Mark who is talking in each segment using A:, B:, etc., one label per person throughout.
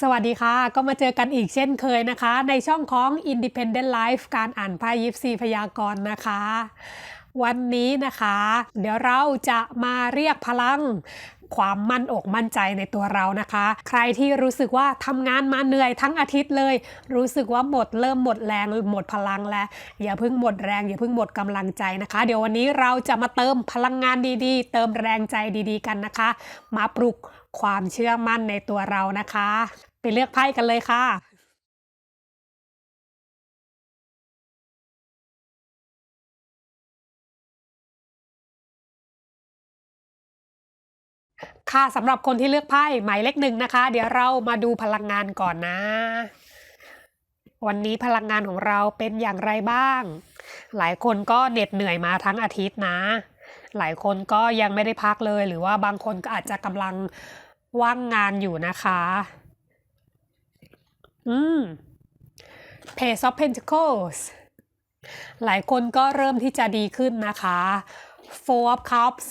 A: สวัสดีค่ะ ก็มาเจอกันอีกเช่นเคยนะคะ ในช่องของ Independent Life การอ่านไพ่ยิปซีพยากรณ์นะคะ วันนี้นะคะ เดี๋ยวเราจะมาเรียกพลังความมั่นอกมั่นใจในตัวเรานะคะ ใครที่รู้สึกว่าทำงานมาเหนื่อยทั้งอาทิตย์เลย รู้สึกว่าหมดเริ่มหมดแรงหมดพลังแล้วอย่าเพิ่งหมดแรงอย่าเพิ่งหมดกำลังใจนะคะ เดี๋ยววันนี้เราจะมาเติมพลังงานดีๆ เติมแรงใจดีๆกันนะคะ มาปลุก ความเชื่อมั่นในตัวเรานะคะ ไปเลือกไพ่กันเลยค่ะค่ะสำหรับคนที่เลือกไพ่หมายเลขหนึ่งนะคะ เดี๋ยวเรามาดูพลังงานก่อนนะ วันนี้พลังงานของเราเป็นอย่างไรบ้าง หลายคนก็เหน็ดเหนื่อยมาทั้งอาทิตย์นะ หลายคนก็ยังไม่ได้พักเลย หรือว่าบางคนก็อาจจะกำลัง ว่างงานอยู่นะคะ อืม Page of Pentacles หลายคนก็เริ่มที่จะดีขึ้นนะคะ Four of Cups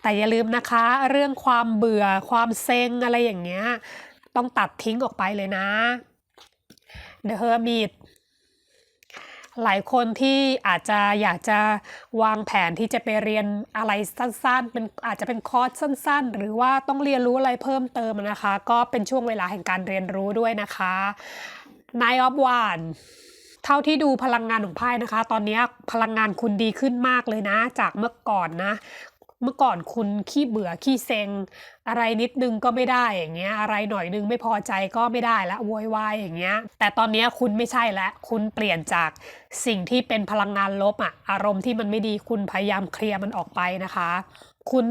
A: แต่อย่าลืมนะคะ เรื่องความเบื่อความเซ็งอะไรอย่างเงี้ย ต้องตัดทิ้งออกไปเลยนะ The Hermit หลายคนที่อาจจะอยากจะวางแผนที่จะไปเรียนอะไรสั้นๆ เป็นอาจจะเป็นคอร์สสั้น ๆ หรือว่าต้องเรียนรู้อะไรเพิ่มเติมนะคะ ก็เป็นช่วงเวลาแห่งการเรียนรู้ด้วยนะคะนายออฟวานเท่าที่ดูพลังงานของไพ่นะคะ ตอนนี้พลังงานคุณดีขึ้นมากเลยนะ จากเมื่อก่อนนะ เมื่อก่อนคุณขี้เบื่อขี้เซ็ง อะไรนิดนึงก็ไม่ได้อย่างเงี้ย อะไรหน่อยนึงไม่พอใจก็ไม่ได้ละโวยวายอย่างเงี้ย แต่ตอนนี้คุณไม่ใช่แล้วคุณเปลี่ยนจากสิ่งที่เป็นพลังงานลบอะอารมณ์ที่มันไม่ดีคุณพยายามเคลียร์มันออกไปนะคะ คุณ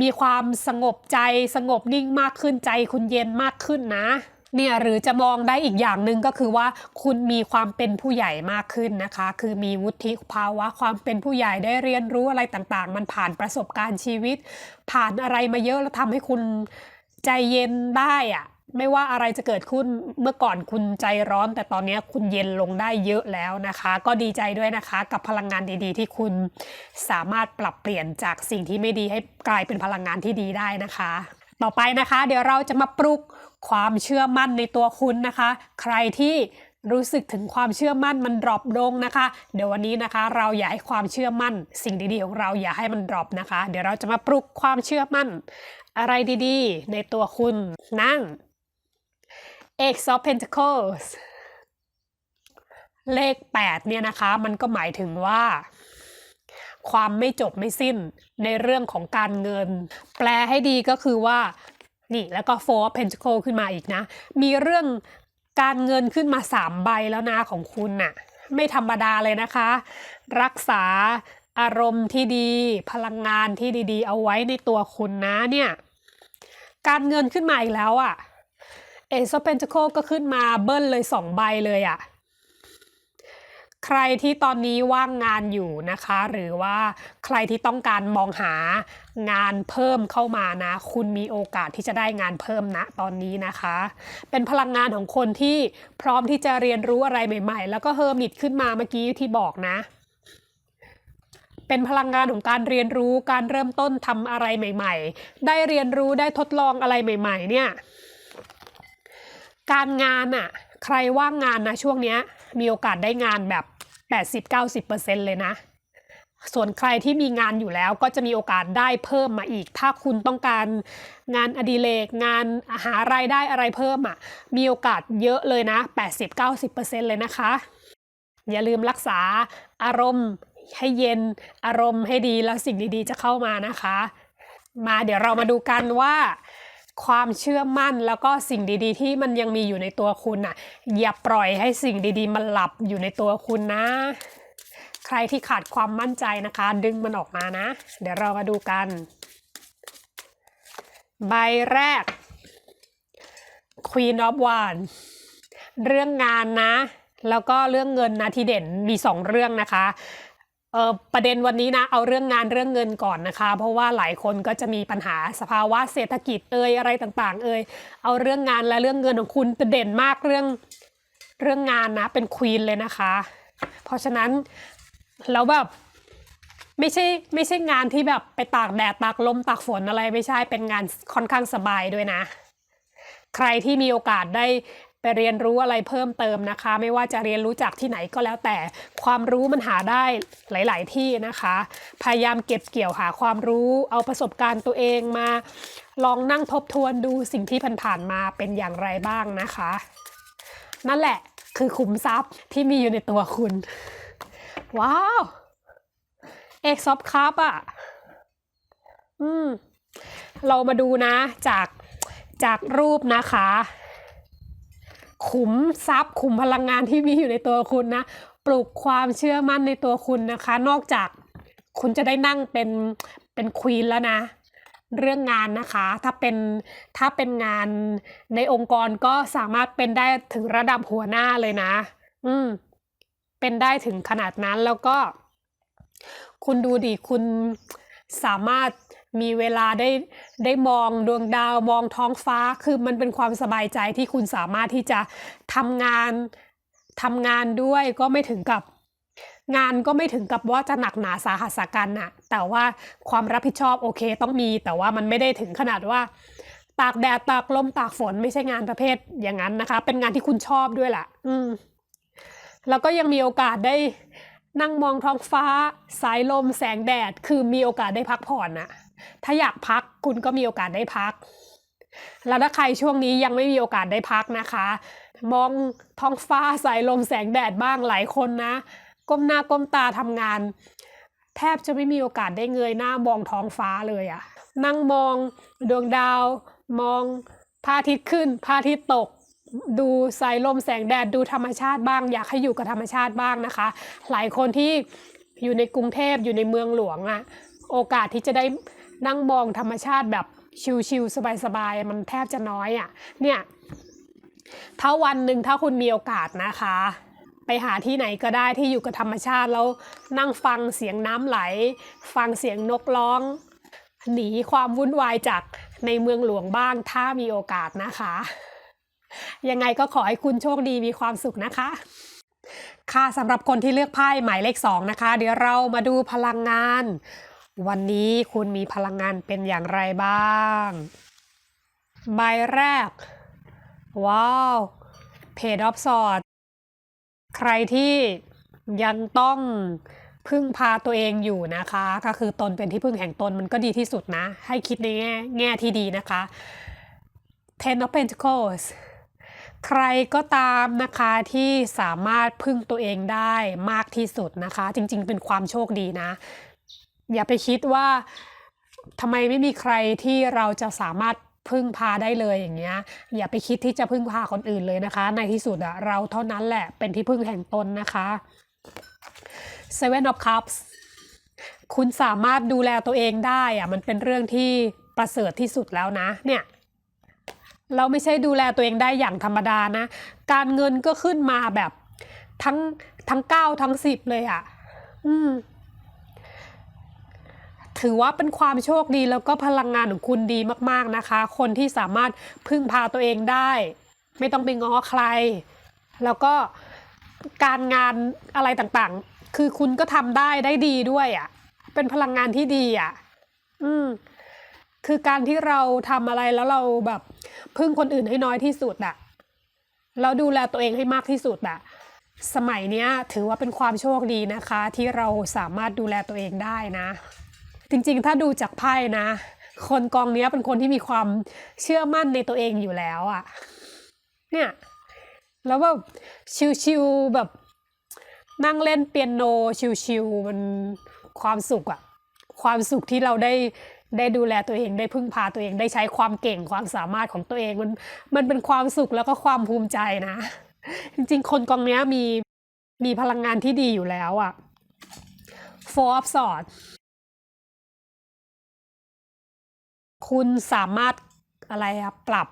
A: มีความสงบใจสงบนิ่งมากขึ้นใจ คุณเย็นมากขึ้นนะ เนี่ยหรือจะมองได้อีกอย่างหนึ่งก็คือว่าคุณมีความเป็นผู้ใหญ่มากขึ้นนะคะ คือมีวุฒิภาวะความเป็นผู้ใหญ่ได้เรียนรู้อะไรต่างๆ มันผ่านประสบการณ์ชีวิต ผ่านอะไรมาเยอะแล้วทำให้คุณใจเย็นได้อะไม่ว่าอะไรจะเกิดขึ้นเมื่อก่อนคุณใจร้อน แต่ตอนนี้คุณเย็นลงได้เยอะแล้วนะคะ ก็ดีใจด้วยนะคะ กับพลังงานดีๆ ที่คุณสามารถปรับเปลี่ยนจากสิ่งที่ไม่ดีให้กลายเป็นพลังงานที่ดีได้นะคะ ต่อไปนะคะ เดี๋ยวเราจะมาปลุกความเชื่อมั่นในตัวคุณนะคะ ใครที่รู้สึกถึงความเชื่อมั่นมันดรอปลงนะคะ เดี๋ยววันนี้นะคะ เราอย่าให้ความเชื่อมั่น สิ่งดีๆของเราอย่าให้มันดรอปนะคะ เดี๋ยวเราจะมาปลุกความเชื่อมั่น อะไรดีๆ ในตัวคุณนั่ง X of Pentacles เลข 8 เนี่ยนะคะ มันก็หมายถึงว่า ความไม่จบไม่สิ้นในเรื่องของการเงิน แปลให้ดีก็คือว่านี่แล้วก็ Four of Pentacles ขึ้นมาอีกนะ มีเรื่องการเงินขึ้นมา3ใบแล้วนะของคุณน่ะไม่ธรรมดาเลยนะคะ รักษาอารมณ์ที่ดีพลังงานที่ดีๆ เอาไว้ในตัวคุณนะเนี่ยการเงินขึ้นมาอีกแล้วอะ่ะ Ace of Pentacles ก็ขึ้นมาเบิ้ลเลย2ใบเลยอะ่ะ ใครที่ตอนนี้ว่างงานอยู่นะคะ หรือว่าใครที่ต้องการมองหางานเพิ่มเข้ามานะ คุณมีโอกาสที่จะได้งานเพิ่มนะตอนนี้นะคะ เป็นพลังงานของคนที่พร้อมที่จะเรียนรู้อะไรใหม่ ๆ แล้วก็เฮอร์มิตขึ้นมาเมื่อกี้ที่บอกนะเป็นพลังงานของการเรียนรู้การเริ่มต้นทำอะไรใหม่ ๆ ได้เรียนรู้ได้ทดลองอะไรใหม่ ๆ เนี่ย การงานอะใครว่างงานนะช่วงเนี้ย มีโอกาสได้งานแบบ 80-90%เลยนะส่วนใครที่มีงานอยู่แล้วก็จะมีโอกาสได้เพิ่มมาอีก ถ้าคุณต้องการงานอดิเรกงานหารายได้อะไรเพิ่มอะ มีโอกาสเยอะเลยนะ 80-90%เลยนะคะ อย่าลืมรักษาอารมณ์ให้เย็นอารมณ์ให้ดีแล้วสิ่งดีๆ จะเข้ามานะคะ มาเดี๋ยวเรามาดูกันว่า ความเชื่อมั่นแล้วก็สิ่งดีๆ ที่มันยังมีอยู่ในตัวคุณน่ะ อย่าปล่อยให้สิ่งดีๆ มันหลับอยู่ในตัวคุณนะ ใครที่ขาดความมั่นใจนะคะ ดึงมันออกมานะ เดี๋ยวเรามาดูกัน ใบแรก Queen of Wands เรื่องงานนะ แล้วก็เรื่องเงินนะที่เด่นมีสองเรื่องนะคะ เออประเด็นวันนี้นะเอาเรื่องงานเรื่องเงินก่อนนะคะ เพราะว่าหลายคนก็จะมีปัญหาสภาวะเศรษฐกิจเอ่ยอะไรต่าง ๆ เอ่ยเอาเรื่องงานและเรื่องเงินของคุณเป็นเด่นมากเรื่องเรื่องงานนะ เป็นควีนเลยนะคะ เพราะฉะนั้นแล้วแบบไม่ใช่ไม่ใช่งานที่แบบไปตากแดดตากลมตากฝนอะไรไม่ใช่เป็นงานค่อนข้างสบายด้วยนะ ใครที่มีโอกาสได้ เรียนรู้อะไรเพิ่มเติมนะคะ ไม่ว่าจะเรียนรู้จากที่ไหนก็แล้วแต่ความรู้มันหาได้หลาย ๆ ที่นะคะ พยายามเก็บเกี่ยวหาความรู้เอาประสบการณ์ตัวเองมา ลองนั่งทบทวนดูสิ่งที่ผ่านๆมาเป็นอย่างไรบ้างนะคะ นั่นแหละคือขุมทรัพย์ที่มีอยู่ในตัวคุณ ว้าวเอกซอฟคัพอะอืม เรามาดูนะจากจากรูปนะคะ ขุมทรัพย์ขุมพลังงานที่มีอยู่ในตัวคุณนะ ปลุกความเชื่อมั่นในตัวคุณนะคะ นอกจากคุณจะได้นั่งเป็นเป็นควีนแล้วนะ เรื่องงานนะคะ ถ้าเป็นถ้าเป็นงานในองค์กรก็สามารถเป็นได้ถึงระดับหัวหน้าเลยนะ อืม เป็นได้ถึงขนาดนั้นแล้วก็ คุณดูดิคุณสามารถ มีเวลาได้ได้มองดวงดาวมองท้องฟ้าคือมันเป็นความสบายใจที่คุณสามารถที่จะทำงานทำงานด้วยก็ไม่ถึงกับงานก็ไม่ถึงกับว่าจะหนักหนาสาหัสกันน่ะ แต่ว่าความรับผิดชอบโอเคต้องมี แต่ว่ามันไม่ได้ถึงขนาดว่า ตากแดดตากลมตากฝนไม่ใช่งานประเภทอย่างนั้นนะคะ เป็นงานที่คุณชอบด้วยแหละอืม แล้วก็ยังมีโอกาสได้นั่งมองท้องฟ้า สายลมแสงแดด คือมีโอกาสได้พักผ่อนน่ะ ถ้าอยากพักคุณก็มีโอกาสได้พัก แล้วถ้าใครช่วงนี้ยังไม่มีโอกาสได้พักนะคะ มองท้องฟ้าสายลมแสงแดดบ้างหลายคนนะ ก้มหน้าก้มตาทำงาน แทบจะไม่มีโอกาสได้เงยหน้ามองท้องฟ้าเลยอะนั่งมองดวงดาว มองพระอาทิตย์ขึ้นพระอาทิตย์ตกดูสายลมแสงแดดดูธรรมชาติบ้าง อยากให้อยู่กับธรรมชาติบ้างนะคะ หลายคนที่อยู่ในกรุงเทพอยู่ในเมืองหลวงอะโอกาสที่จะได้ นั่งมองธรรมชาติแบบชิลๆสบายๆมันแทบจะน้อยอะเนี่ยถ้าวันหนึ่งถ้าคุณมีโอกาสนะคะ ไปหาที่ไหนก็ได้ที่อยู่กับธรรมชาติแล้วนั่งฟังเสียงน้ำไหล ฟังเสียงนกร้อง หนีความวุ่นวายจากในเมืองหลวงบ้างถ้ามีโอกาสนะคะ ยังไงก็ขอให้คุณโชคดีมีความสุขนะคะ ค่ะสำหรับคนที่เลือกไพ่หมายเลขสองนะคะ เดี๋ยวเรามาดูพลังงาน วันนี้คุณมีพลังงานเป็นอย่างไรบ้าง ใบแรก ว้าวเพจออฟสอดใครที่ยังต้องพึ่งพาตัวเองอยู่นะคะ ก็คือตนเป็นที่พึ่งแห่งตนมันก็ดีที่สุดนะ ให้คิดในแง่แง่ที่ดีนะคะ Ten of Pentacles ใครก็ตามนะคะที่สามารถพึ่งตัวเองได้มากที่สุดนะคะ จริงๆ เป็นความโชคดีนะ อย่าไปคิดว่าทำไมไม่มีใครที่เราจะสามารถพึ่งพาได้เลยอย่างเงี้ย อย่าไปคิดที่จะพึ่งพาคนอื่นเลยนะคะ ในที่สุดอะเราเท่านั้นแหละเป็นที่พึ่งแห่งตนนะคะ Seven of Cups คุณสามารถดูแลตัวเองได้อะมันเป็นเรื่องที่ประเสริฐที่สุดแล้วนะเนี่ยเราไม่ใช่ดูแลตัวเองได้อย่างธรรมดานะ การเงินก็ขึ้นมาแบบทั้งทั้งเก้าทั้งสิบเลยอะ่ะ อืม ถือว่าเป็นความโชคดีแล้วก็พลังงานของคุณดีมากๆนะคะ คนที่สามารถพึ่งพาตัวเองได้ ไม่ต้องไปง้อใคร แล้วก็การงานอะไรต่างๆ คือคุณก็ทำได้ได้ดีด้วยอะ่ะ เป็นพลังงานที่ดีอะ่ะ อืมคือการที่เราทำอะไรแล้วเราแบบพึ่งคนอื่นให้น้อยที่สุดอะแล้วดูแลตัวเองให้มากที่สุดอะสมัยเนี้ยถือว่าเป็นความโชคดีนะคะ ที่เราสามารถดูแลตัวเองได้นะ จริงๆ ถ้าดูจากไพ่นะ คนกองเนี้ยเป็นคนที่มีความเชื่อมั่นในตัวเองอยู่แล้วอะเนี่ยแล้วแบบชิวๆแบบนั่งเล่นเปียโนชิวๆมันความสุขอะความสุขที่เราได้ได้ดูแลตัวเองได้พึ่งพาตัวเองได้ใช้ความเก่งความสามารถของตัวเองมันมันเป็นความสุขแล้วก็ความภูมิใจนะ จริงๆ คนกองเนี้ยมีมีพลังงานที่ดีอยู่แล้วอะ Four of Swords คุณสามารถอะไรอะปรับ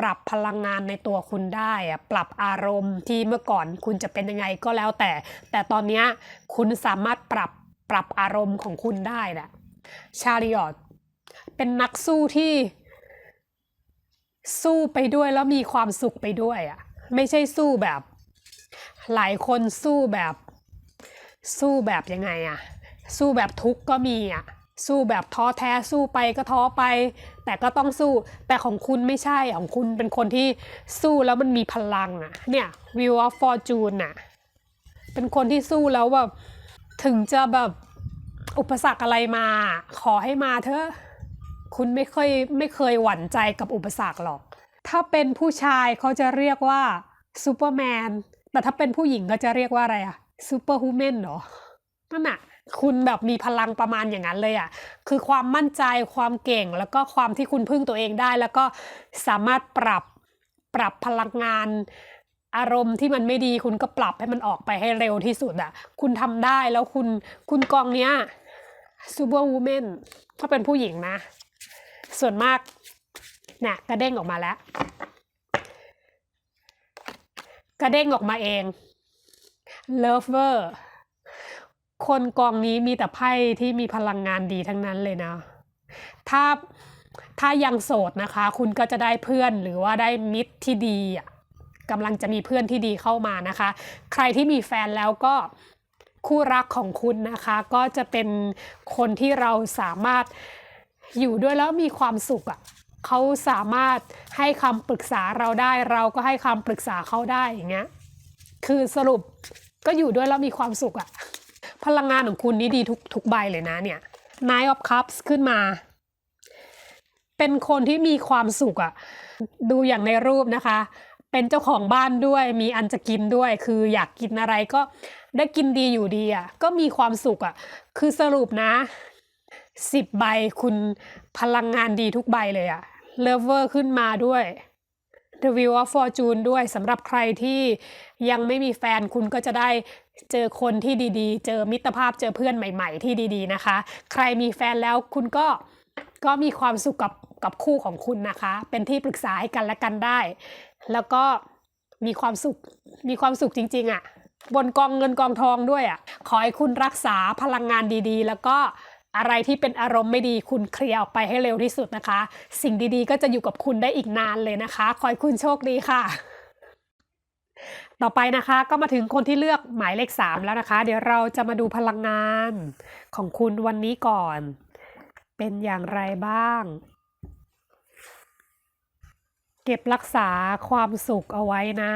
A: ปรับพลังงานในตัวคุณได้อะปรับอารมณ์ที่เมื่อก่อนคุณจะเป็นยังไงก็แล้วแต่ แต่ตอนนี้คุณสามารถปรับปรับอารมณ์ของคุณได้นะชาริออตเป็นนักสู้ที่ สู้ไปด้วยแล้วมีความสุขไปด้วยอะไม่ใช่สู้แบบ หลายคนสู้แบบ สู้แบบยังไงอะสู้แบบทุกข์ก็มีอะ สู้แบบท้อแท้สู้ไปก็ท้อไป แต่ก็ต้องสู้แต่ของคุณไม่ใช่ของคุณเป็นคนที่สู้แล้วมันมีพลังอะเนี่ย Wheel of Fortune น่ะเป็นคนที่สู้แล้วแบบถึงจะแบบอุปสรรคอะไรมา ขอให้มาเถอะคุณไม่เคยไม่เคยหวั่นใจกับอุปสรรคหรอก ถ้าเป็นผู้ชายเขาจะเรียกว่าซูเปอร์แมนแต่ถ้าเป็นผู้หญิงก็จะเรียกว่าอะไรอะซูเปอร์ฮูแมนเหรอนั่นน่ะ คุณแบบมีพลังประมาณอย่างนั้นเลยอะคือความมั่นใจความเก่งแล้วก็ความที่คุณพึ่งตัวเองได้ แล้วก็สามารถปรับปรับพลังงานอารมณ์ที่มันไม่ดีคุณก็ปรับให้มันออกไปให้เร็วที่สุดอะคุณทำได้แล้วคุณคุณกองเนี้ยซูเปอร์วูแมนถ้าเป็นผู้หญิงนะ ส่วนมากเนี่ยกระเด้งออกมาแล้ว กระเด้งออกมาเอง lover คนกองนี้มีแต่ไพ่ที่มีพลังงานดีทั้งนั้นเลยนะ ถ้าถ้ายังโสดนะคะ คุณก็จะได้เพื่อนหรือว่าได้มิตรที่ดีอะกำลังจะมีเพื่อนที่ดีเข้ามานะคะ ใครที่มีแฟนแล้วก็คู่รักของคุณนะคะ ก็จะเป็นคนที่เราสามารถอยู่ด้วยแล้วมีความสุขอะเขาสามารถให้คำปรึกษาเราได้ เราก็ให้คำปรึกษาเขาได้อย่างเงี้ยคือสรุปก็อยู่ด้วยแล้วมีความสุขอะ พลังงานของคุณนี่ดีทุกทุกใบเลยนะเนี่ย Nine of Cups ขึ้นมา เป็นคนที่มีความสุขอะดูอย่างในรูปนะคะ เป็นเจ้าของบ้านด้วยมีอันจะกินด้วย คืออยากกินอะไรก็ได้กินดีอยู่ดีอะก็มีความสุขอะคือสรุปนะสิบใบคุณพลังงานดีทุกใบเลยอะเลเวอร์ขึ้นมาด้วย The Wheel of Fortune ด้วยสำหรับใครที่ยังไม่มีแฟนคุณก็จะได้ เจอคนที่ดีๆ เจอมิตรภาพเจอเพื่อนใหม่ ๆ ที่ดีๆนะคะ ใครมีแฟนแล้วคุณก็ก็มีความสุขกับกับคู่ของคุณนะคะ เป็นที่ปรึกษาให้กันและกันได้ แล้วก็มีความสุขมีความสุขจริง ๆอะ่ะบนกองเงินกองทองด้วยอะ่ะขอให้คุณรักษาพลังงานดีๆ แล้วก็อะไรที่เป็นอารมณ์ไม่ดีคุณเคลียร์ออกไปให้เร็วที่สุดนะคะ สิ่งดีๆ ก็จะอยู่กับคุณได้อีกนานเลยนะคะ ขอให้คุณโชคดีค่ะ ต่อไปนะคะก็มาถึงคนที่เลือกหมายเลข 3 แล้วนะคะ เดี๋ยวเราจะมาดูพลังงานของคุณวันนี้ก่อน เป็นอย่างไรบ้าง เก็บรักษาความสุขเอาไว้นะ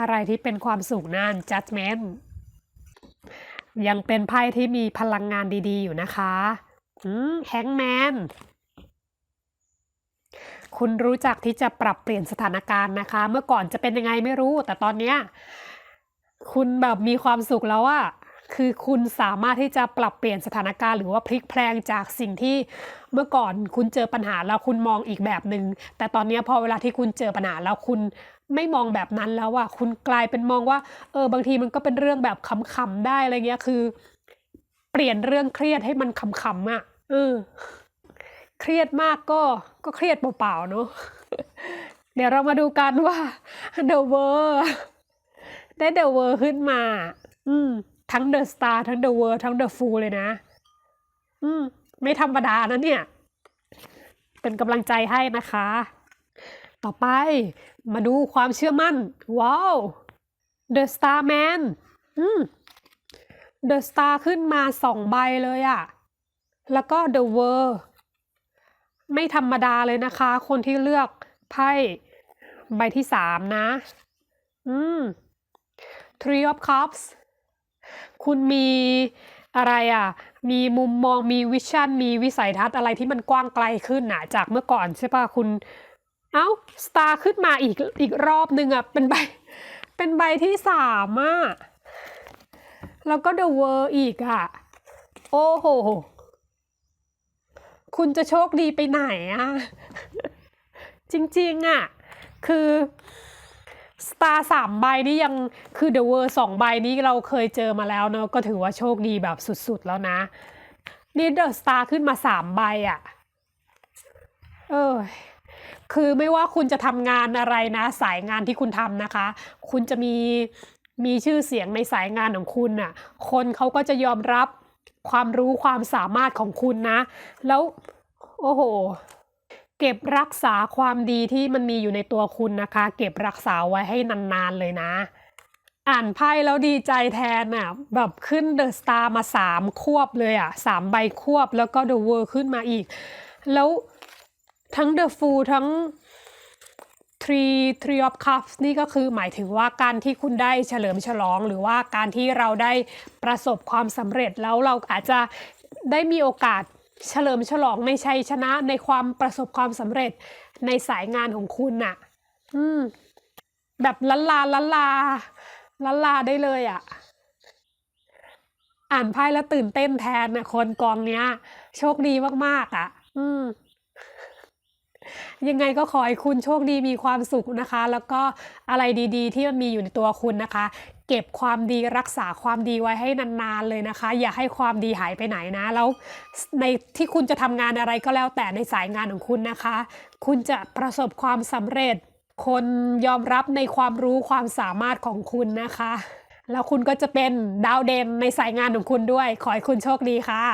A: อะไรที่เป็นความสุขนั่น judgment ยังเป็นไพ่ที่มีพลังงานดีๆอยู่นะคะอืมแฮงแมน คุณรู้จักที่จะปรับเปลี่ยนสถานการณ์นะคะ เมื่อก่อนจะเป็นยังไงไม่รู้ แต่ตอนเนี้ยคุณแบบมีความสุขแล้วอะคือคุณสามารถที่จะปรับเปลี่ยนสถานการณ์หรือว่าพลิกแพลงจากสิ่งที่เมื่อก่อนคุณเจอปัญหาแล้วคุณมองอีกแบบหนึ่งแต่ตอนนี้พอเวลาที่คุณเจอปัญหาแล้วคุณไม่มองแบบนั้นแล้วอะคุณกลายเป็นมองว่าเออบางทีมันก็เป็นเรื่องแบบขำๆได้อะไรเงี้ยคือ เปลี่ยนเรื่องเครียดให้มันขำๆอะเออ เครียดมากก็ก็เครียดเปล่าๆเนอะเดี๋ยวเรามาดูกันว่า The World ได้ The World ขึ้นมา อืม ทั้ง The Star ทั้ง The World ทั้ง The Fool เลยนะ อืม ไม่ธรรมดานะเนี่ย เป็นกำลังใจให้นะคะ ต่อไปมาดูความเชื่อมั่น ว้าว The Star Man อืม The Star ขึ้นมาสองใบเลยอะแล้วก็ The World ไม่ธรรมดาเลยนะคะ คนที่เลือกไพ่ใบที่สามนะ อืม Three of Cups คุณมีอะไรอะ มีมุมมอง มีวิชั่น มีวิสัยทัศน์อะไรที่มันกว้างไกลขึ้นน่ะจากเมื่อก่อนใช่ป่ะคุณ เอ้า สตาร์ขึ้นมาอีกอีกรอบนึงอะ เป็นใบ เป็นใบที่สามอะ แล้วก็ The World อีกอะ โอ้โห คุณจะโชคดีไปไหนอะจริง ๆอะคือสตาร์สามใบนี้ยังคือเดอะเวอร์สองใบนี้เราเคยเจอมาแล้วเนอะก็ถือว่าโชคดีแบบสุด ๆ แล้วนะ นี่เดอะสตาร์ขึ้นมาสามใบอะ เออคือไม่ว่าคุณจะทำงานอะไรนะ สายงานที่คุณทำนะคะ คุณจะมีมีชื่อเสียงในสายงานของคุณน่ะ คนเขาก็จะยอมรับ ความรู้ความสามารถของคุณนะ แล้วโอ้โห เก็บรักษาความดีที่มันมีอยู่ในตัวคุณนะคะ เก็บรักษาไว้ให้นานๆเลยนะ อ่านไพ่แล้วดีใจแทนอะแบบขึ้นเดอะสตาร์มาสามควบเลยอะสามใบควบแล้วก็เดอะเวอร์ขึ้นมาอีก แล้วทั้งเดอะฟูทั้ง Three Three of Cups นี่ก็คือหมายถึงว่าการที่คุณได้เฉลิมฉลอง หรือว่าการที่เราได้ประสบความสำเร็จแล้วเราอาจจะได้มีโอกาสเฉลิมฉลองในชัยชนะในความประสบความสำเร็จในสายงานของคุณน่ะ อืม แบบลันลาลันลาลันลาได้เลยอะ อ่านไพ่แล้วตื่นเต้นแทนนะคนกองเนี้ย โชคดีมากๆอะ อืม ยังไงก็ขอให้คุณโชคดีมีความสุขนะคะ แล้วก็อะไรดีๆ ที่มันมีอยู่ในตัวคุณนะคะ เก็บความดีรักษาความดีไว้ให้นานๆเลยนะคะ อย่าให้ความดีหายไปไหนนะแล้วในที่คุณจะทำงานอะไรก็แล้วแต่ในสายงานของคุณนะคะ คุณจะประสบความสำเร็จ คนยอมรับในความรู้ความสามารถของคุณนะคะ แล้วคุณก็จะเป็นดาวเด่นในสายงานของคุณด้วย ขอให้คุณโชคดีค่ะ